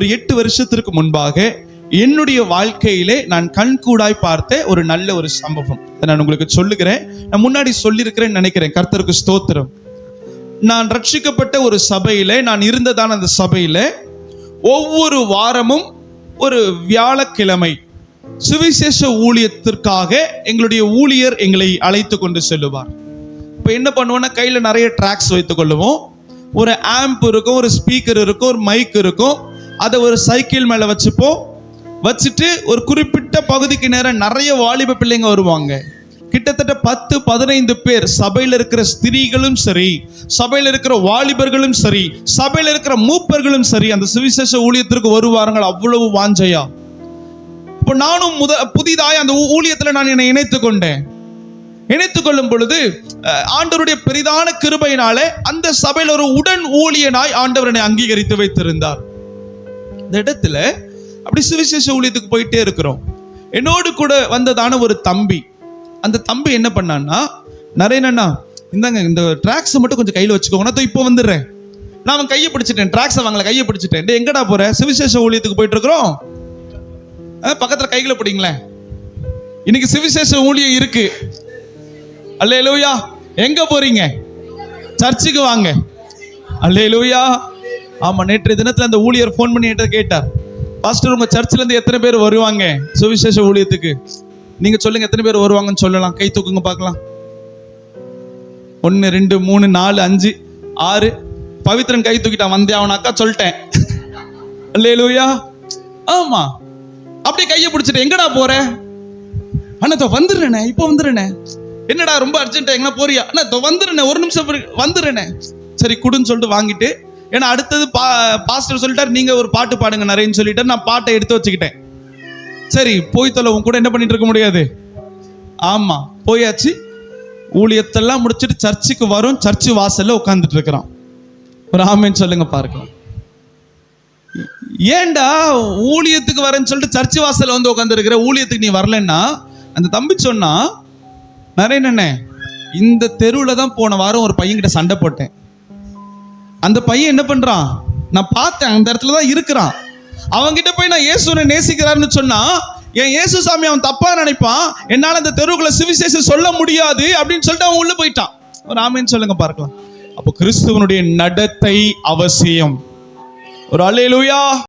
ஒரு எட்டு வருஷத்திற்கு முன்பாக என்னுடைய வாழ்க்கையிலே நான் கண்கூடாய் பார்த்த ஒரு நல்ல ஒரு சம்பவம். நான் உங்களுக்கு சொல்லுகிறேன். நான் முன்னாடி சொல்லியிருக்கிறேன்னு நினைக்கிறேன். கர்த்தருக்கு ஸ்தோத்திரம். நான் ரட்சிக்கப்பட்ட ஒரு சபையில நான் இருந்ததான அந்த சபையில ஒவ்வொரு வாரமும் ஒரு வியாழக்கிழமை சுவிசேஷ ஊழியத்திற்காக எங்களுடைய ஊழியர் எங்களை அழைத்து கொண்டு செல்லுவார். இப்போ என்ன பண்ணுவோம்னா கையில் நிறைய ட்ராக்ஸ் வைத்துக் கொள்ளுவோம். ஒரு ஆம்ப் இருக்கும் ஒரு ஸ்பீக்கர் இருக்கும் ஒரு மைக் இருக்கும். அதை ஒரு சைக்கிள் மேலே வச்சுப்போம் வச்சுட்டு ஒரு குறிப்பிட்ட பகுதிக்கு நேரம் நிறைய வாலிப பிள்ளைங்க வருவாங்க. கிட்டத்தட்ட பத்து பதினைந்து பேர் சபையில் இருக்கிற ஸ்திரீகளும் சரி சபையில் இருக்கிற வாலிபர்களும் சரி சபையில் இருக்கிற மூப்பர்களும் சரி அந்த சுவிசேஷ ஊழியத்திற்கு வருவார்கள் அவ்வளவு வாஞ்சையா? இப்போ நானும் முத புதிதாய் அந்த ஊ- நான் என்னை இணைத்து கொண்டேன். இணைத்து கொள்ளும் பொழுது ஆண்டவருடைய பெரிதான கிருபையினாலே அந்த சபையில் ஒரு உடன் ஊழியனாய் ஆண்டவர் என்னை அங்கீகரித்து வைத்திருந்தார். அந்த இடத்துல அப்படி சுவிசேஷ ஊழியத்துக்கு போயிட்டே இருக்கிறோம். என்னோடு கூட வந்ததான ஒரு தம்பி. அந்த தம்பி என்ன பண்ணான்னா நரேனண்ணா இந்தாங்க இந்த ட்ராக்ஸை மட்டும் கொஞ்சம் கையில் வச்சுக்கோங்க. நான் இப்போ வந்துடுறேன். நான் அவன் கையை பிடிச்சிட்டேன். ட்ராக்ஸை வாங்கல கையை பிடிச்சிட்டேன். டே எங்கடா போற? சிவிசேஷ ஊழியத்துக்கு போயிட்டு இருக்கிறோம். பக்கத்தில் கைகளை பிடிங்களேன். இன்னைக்கு சிவிசேஷ ஊழியம் இருக்கு. அல்லேலூயா. எங்க போறீங்க? சர்ச்சுக்கு வாங்க. அல்லேலூயா. ஆமா நேற்று தினத்துல அந்த ஊழியர் ஃபோன் பண்ணி என்கிட்ட கேட்டார். பாஸ்டர் உங்க சர்ச்சில் இருந்து எத்தனை பேர் வருவாங்க? சுவிசேஷ ஊழியத்துக்கு. நீங்க சொல்லுங்க எத்தனை பேர் வருவாங்கன்னு சொல்லலாம். கை தூக்குங்க பார்க்கலாம். ஒன்று ரெண்டு மூணு நாலு அஞ்சு ஆறு. பவித்ரன் கை தூக்கிட்டான் வந்தே அவனாக்கா சொல்லிட்டேன். அல்லேலூயா. ஆமா. அப்படியே கையை பிடிச்சிட்டு எங்கடா போற? அண்ணா தோ வந்துடுறேனே இப்போ வந்துடுறேனே. என்னடா ரொம்ப அர்ஜென்ட்டா எங்கன்னா போறியா? அண்ணா தோ வந்துடுறேனே ஒரு நிமிஷம் வந்துடுறேனே. சரி குடுன்னு சொல்லிட்டு வாங்கிட்டு ஏன்னா அடுத்தது பா பாஸ்டர் சொல்லிட்டார் நீங்க ஒரு பாட்டு பாடுங்க நிறையன்னு சொல்லிட்டார். நான் பாட்டை எடுத்து வச்சுக்கிட்டேன். சரி போய் தொலை உன் கூட என்ன பண்ணிட்டு இருக்க முடியாது? ஆமா போயாச்சு. ஊழியத்தெல்லாம் முடிச்சிட்டு சர்ச்சுக்கு வரும் சர்ச்சு வாசல்ல உட்காந்துட்டு இருக்கிறான். ஒரு ஆமேன்னு சொல்லுங்க பார்க்கலாம். ஏன்டா ஊழியத்துக்கு வரேன்னு சொல்லிட்டு சர்ச் வாசல்ல வந்து உட்காந்துருக்கிற ஊழியத்துக்கு நீ வரலன்னா அந்த தம்பி சொன்னா நரேனண்ணே இந்த தெருவில் தான் போன வாரம் ஒரு பையன்கிட்ட சண்டை போட்டேன். அந்த பையன் என்ன பண்ணுறான் நான் பார்த்தேன் அந்த இடத்துல தான் இருக்கிறான். அவன்கிட்ட போய் நான் இயேசுனை நேசிக்கிறாருன்னு சொன்னால் என் இயேசு சாமி அவன் தப்பாக நினைப்பான்? என்னால் அந்த தெருவுக்குள்ள சுவிசேஷம் சொல்ல முடியாது அப்படின்னு சொல்லிட்டு அவன் உள்ளே போயிட்டான். ஒரு ஆமேன்னு சொல்லுங்க பார்க்கலாம். அப்போ கிறிஸ்துவனுடைய நடத்தை அவசியம். ஒரு அலையிலுயா